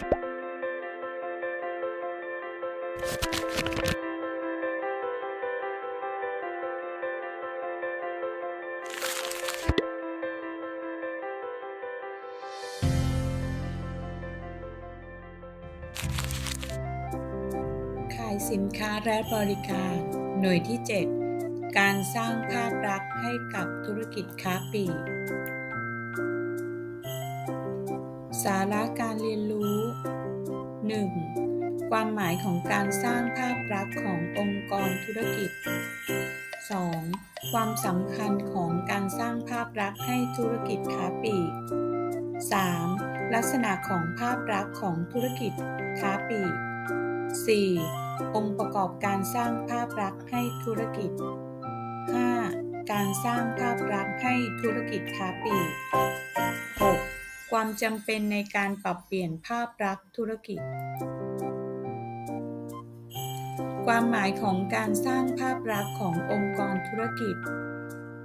ขายสินค้าและบริการ หน่วยที่ 7 การสร้างภาพลักษณ์ให้กับธุรกิจค้าปลีก สาระการเรียนรู้ 1. ความหมายของการสร้างภาพลักษณ์ขององค์กรธุรกิจ 2. ความสำคัญของการสร้างภาพลักษณ์ให้ธุรกิจค้าปลีก 3. ลักษณะของภาพลักษณ์ของธุรกิจค้าปลีก 4. องค์ประกอบการสร้างภาพลักษณ์ให้ธุรกิจ 5. การสร้างภาพลักษณ์ให้ธุรกิจค้าปลีก ความจำเป็นในการปรับเปลี่ยนภาพลักษณ์ธุรกิจ ความหมายของการสร้างภาพลักษณ์ขององค์กรธุรกิจ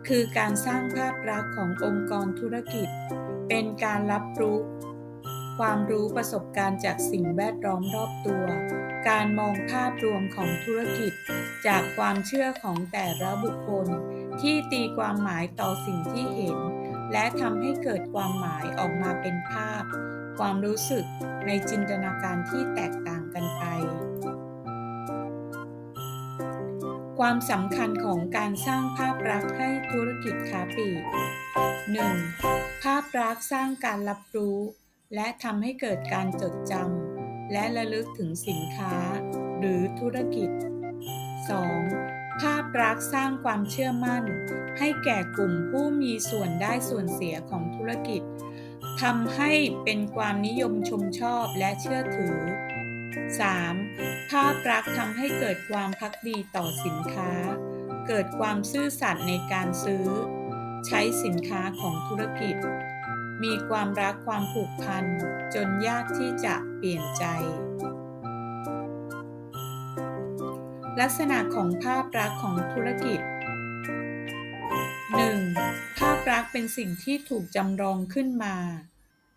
คือการสร้างภาพลักษณ์ขององค์กรธุรกิจ เป็นการรับรู้ ความรู้ประสบการณ์จากสิ่งแวดล้อมรอบตัว การมองภาพรวมของธุรกิจ จากความเชื่อของแต่ละบุคคล ที่ตีความหมายต่อสิ่งที่เห็น และทำให้เกิดความหมายออกมาเป็นภาพ ความรู้สึกในจินตนาการที่แตกต่างกันไป ความสำคัญของการสร้างภาพลักษณ์ให้ธุรกิจค้าปลีก 1. ภาพลักษณ์สร้างการรับรู้ และทำให้เกิดการจดจำและระลึกถึงสินค้า หรือธุรกิจ 2. ภาพลักษณ์สร้างความเชื่อมั่น ให้แก่กลุ่มผู้มีส่วนได้ส่วนเสียของธุรกิจทำให้เป็นความนิยมชมชอบและเชื่อถือ 3. ภาพลักษณ์ทำให้เกิดความพักดีต่อสินค้า เกิดความซื่อสัตย์ในการซื้อ ใช้สินค้าของธุรกิจ มีความรักความผูกพัน จนยากที่จะเปลี่ยนใจ ลักษณะของภาพลักษณ์ของธุรกิจ 1. ภาพลักษณ์เป็นสิ่งที่ถูกจำลองขึ้นมา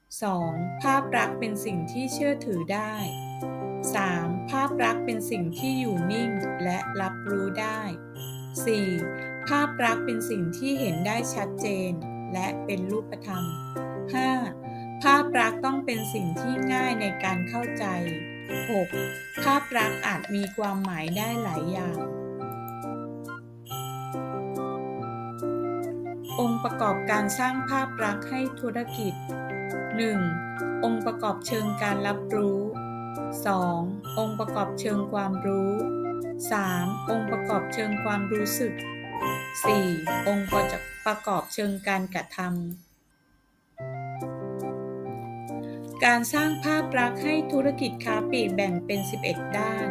2. ภาพลักษณ์เป็นสิ่งที่เชื่อถือได้ 3. ภาพลักษณ์เป็นสิ่งที่อยู่นิ่งและรับรู้ได้ 4. ภาพลักษณ์เป็นสิ่งที่เห็นได้ชัดเจน และเป็นรูปธรรม 5. ภาพลักษณ์ต้องเป็นสิ่งที่ง่ายในการเข้าใจ 6. ภาพลักษณ์อาจมีความหมายได้หลายอย่าง องค์ประกอบการสร้างภาพลักษณ์ให้ธุรกิจ 1. องค์ประกอบเชิงการรับรู้ 2. องค์ประกอบเชิงความรู้ 3. องค์ประกอบเชิงความรู้สึก 4. องค์ประกอบเชิงการกระทำ การสร้างภาพลักษณ์ให้ธุรกิจค้าปลีกแบ่งเป็น 11 ด้าน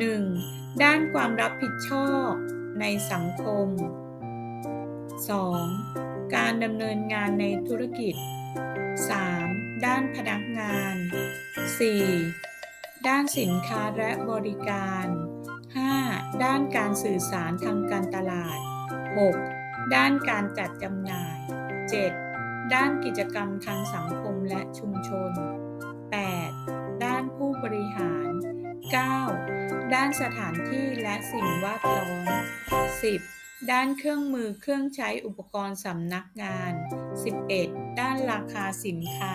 1. ด้านความรับผิดชอบในสังคม 2. การดำเนินงานในธุรกิจ 3. ด้านพนักงาน 4. ด้านสินค้าและบริการ 5. ด้านการสื่อสารทางการตลาด 6. ด้านการจัดจำหน่าย 7. ด้านกิจกรรมทางสังคมและชุมชน 8. ด้านผู้บริหาร 9. ด้านสถานที่และสิ่งแวดล้อม 10. ด้านเครื่องมือเครื่องใช้อุปกรณ์สำนักงาน 11. ด้านราคาสินค้า